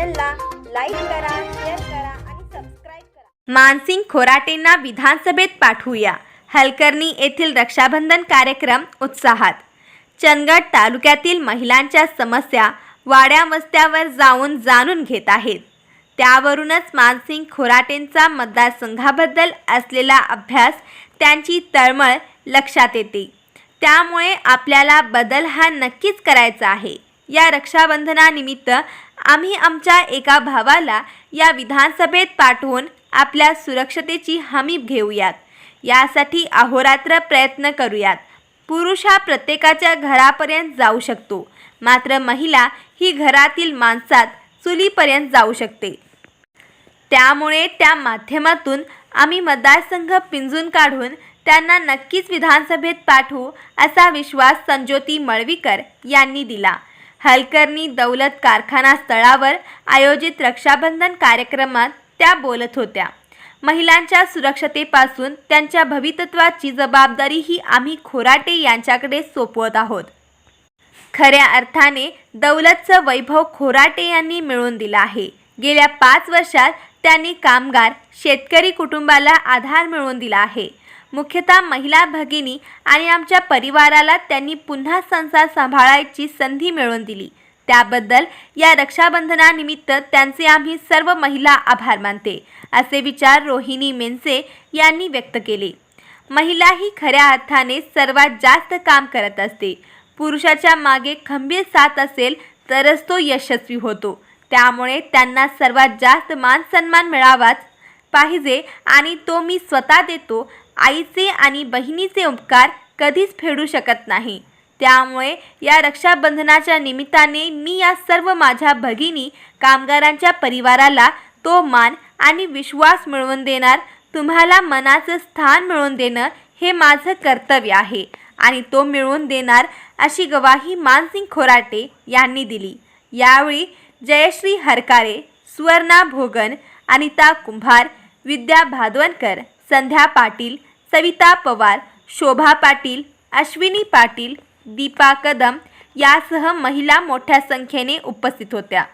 चॅनलला लाईक करा शेअर करा आणि सबस्क्राईब करा. मानसिंग खोराटेंना विधानसभेत पाठवूया. हलकर्णी येथील रक्षाबंधन कार्यक्रम उत्साहात. चंदगड तालुक्यातील महिलांच्या समस्या वाड्या वस्त्यावर जाऊन जाणून घेत आहेत. त्यावरूनच मानसिंग खोराटेंचा मतदारसंघाबद्दल असलेला अभ्यास त्यांची तळमळ लक्षात येते. त्यामुळे आपल्याला बदल हा नक्कीच करायचा आहे. या रक्षाबंधनानिमित्त आम्ही आमच्या एका भावाला या विधानसभेत पाठवून आपल्या सुरक्षतेची हमी घेऊयात. यासाठी अहोरात्र प्रयत्न करूयात. पुरुष हा प्रत्येकाच्या घरापर्यंत जाऊ शकतो. मात्र महिला ही घरातील माणसात चुलीपर्यंत जाऊ शकते. त्यामुळे त्या माध्यमातून आम्ही मतदारसंघ पिंजून काढून त्यांना नक्कीच विधानसभेत पाठवू असा विश्वास संज्योती मळवीकर यांनी दिला. हलकर्णी दौलत कारखाना स्थळावर आयोजित रक्षाबंधन कार्यक्रमात त्या बोलत होत्या. महिलांच्या सुरक्षतेपासून त्यांच्या भवितत्वाची जबाबदारी ही आम्ही खोराटे यांच्याकडे सोपवत आहोत. खऱ्या अर्थाने दौलतचं वैभव खोराटे यांनी मिळवून दिलं आहे. गेल्या पाच वर्षात त्यांनी कामगार शेतकरी कुटुंबाला आधार मिळवून दिला आहे. मुख्यतः महिला भगिनी आणि आमच्या परिवाराला त्यांनी पुन्हा संसार सांभाळायची संधी मिळवून दिली. त्याबद्दल या रक्षाबंधनानिमित्त त्यांचे आम्ही सर्व महिला आभार मानते असे विचार रोहिणी मेनसे यांनी व्यक्त केले. महिला ही खऱ्या अर्थाने सर्वात जास्त काम करत असते. पुरुषाच्या मागे खंबीर साथ असेल तरच तो यशस्वी होतो. त्यामुळे त्यांना सर्वात जास्त मान सन्मान मिळावाच पाहिजे आणि तो मी स्वतः देतो आईचे आणि बहिणीचे उपकार कधीच फेडू शकत नाही. त्यामुळे या रक्षाबंधनाच्या निमित्ताने मी या सर्व माझ्या भगिनी कामगारांच्या परिवाराला तो मान आणि विश्वास मिळवून देणार तुम्हाला मनाचं स्थान मिळवून देणं हे माझं कर्तव्य आहे आणि तो मिळवून देणार अशी गवाही मानसिंग खोराटे यांनी दिली. यावेळी जयश्री हरकारे सुवर्णा भोगन अनिता कुंभार विद्या भादवनकर संध्या पाटील सविता पवार शोभा पाटील अश्विनी पाटील दीपा कदम यासह महिला मोठ्या संख्येने उपस्थित होत्या.